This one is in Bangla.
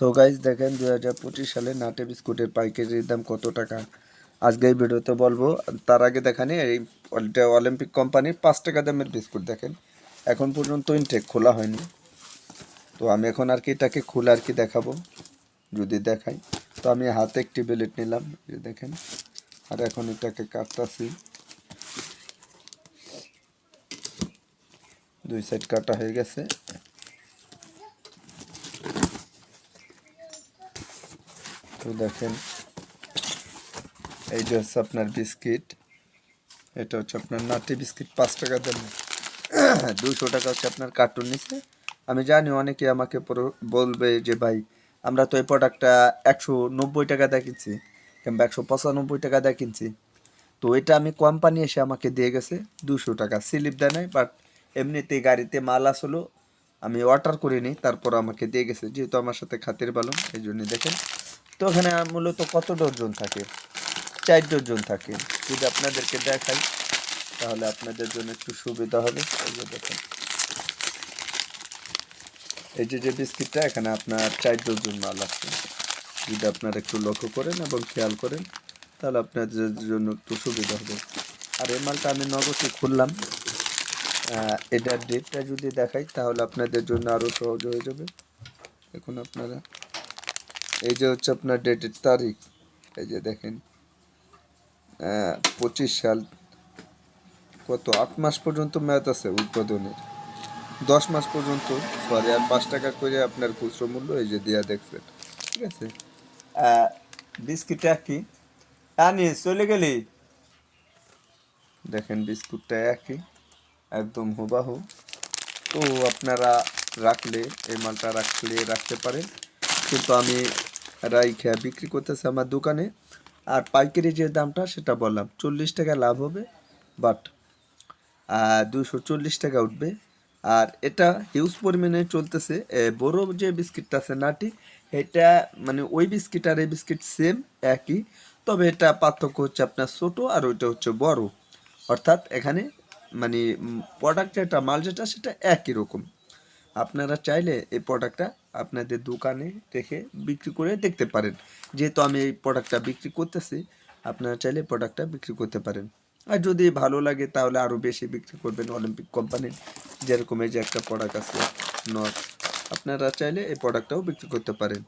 সো গাইজ দেখেন দু হাজার পঁচিশ সালে নাটে বিস্কুটের পাইকারির দাম কত টাকা? আজকে এই ভিডিওতে বলব, তার আগে দেখানি এই অলিম্পিক কোম্পানির পাঁচ টাকা দামের বিস্কুট দেখেন। এখন পর্যন্ত ইনটেক খোলা হয়নি। তো আমি এখন আর কি এটাকে খুলে আর কি দেখাবো, যদি দেখাই। তো আমি হাতে একটি বেলেট নিলাম দেখেন। আর এখন এটাকে কাটতাছি। দুই সাইড কাটা হয়ে গেছে। তো দেখেন, এই যে হচ্ছে আপনার বিস্কিট, এটা হচ্ছে আপনার নাটি বিস্কিট, পাঁচ টাকা দেন দুশো টাকা হচ্ছে আপনার কার্টুন নিচ্ছে আমি জানি অনেকে আমাকে বলবে যে, ভাই, আমরা তো এই প্রোডাক্টটা একশো নব্বই টাকা দিয়ে কিংবা একশো পঁচানব্বই টাকা দিয়ে তো এটা আমি কোম্পানি এসে আমাকে দিয়ে গেছে দুশো টাকা। স্লিপ দেয় নাই বাট এমনিতে গাড়িতে মাল আসলো, আমি অর্ডার করিনি, তারপর আমাকে দিয়ে গেছে, যেহেতু আমার সাথে খাতির বালম, এই জন্য দেখেন। তো ওখানে মূলত কত ডজন থাকে? চার ডজন থাকে। যদি আপনাদেরকে দেখাই, তাহলে আপনাদের জন্য একটু সুবিধা হবে। এই যে দেখেন। এই যে যে বিস্কিটটা, এখানে আপনার চার ডজন মাল আছে। যদি আপনারা একটু লক্ষ্য করেন এবং খেয়াল করেন, তাহলে আপনাদের জন্য একটু সুবিধা হবে। আর এই মালটা আমি নগদে খুললাম। এটার ডেটটা যদি দেখাই, তাহলে আপনাদের জন্য আরও সহজ হয়ে যাবে। এখন আপনারা। এই যে হচ্ছে আপনার ডেটের তারিখ, এই যে দেখেন পঁচিশ সাল, কত, আট মাস পর্যন্ত মেয়াদ আছে উৎপাদনের। দশ মাস পর্যন্ত সরি আর পাঁচ টাকা করে আপনার খুচরো মূল্য এই যে দেওয়া দেখছেন, ঠিক আছে? বিস্কিটটা কি আনি চলে গেলি? দেখেন বিস্কুটটা একই, একদম হুবাহু। তো আপনারা রাখলে, এই মালটা রাখলে রাখতে পারেন। কিন্তু আমি রাইখা বিক্রি করতেছে আমার দোকানে। আর পাইকারি যে দামটা সেটা বললাম, চল্লিশ টাকা লাভ হবে বাট দুশো চল্লিশ টাকা উঠবে। আর এটা হিউজ পরিমাণে চলতেছে বড় যে বিস্কিটটা আছে নাটি, এটা মানে ওই বিস্কিট আর এই বিস্কিট সেম একই। তবে এটা পার্থক্য হচ্ছে আপনার ছোট আর ওইটা হচ্ছে বড়। অর্থাৎ এখানে মানে প্রোডাক্ট যেটা, মাল যেটা, সেটা একই রকম। আপনারা চাইলে এই প্রোডাক্টটা আপনাদের দোকানে দেখে বিক্রি করে দেখতে পারেন। যেহেতু আমি এই প্রোডাক্টটা বিক্রি করতেছি, আপনারা চাইলে প্রোডাক্টটা বিক্রি করতে পারেন। আর যদি ভালো লাগে তাহলে আরও বেশি বিক্রি করবেন অলিম্পিক কোম্পানির যেরকম যে একটা প্রোডাক্ট আছে নট আপনারা চাইলে এই প্রোডাক্টটাও বিক্রি করতে পারেন।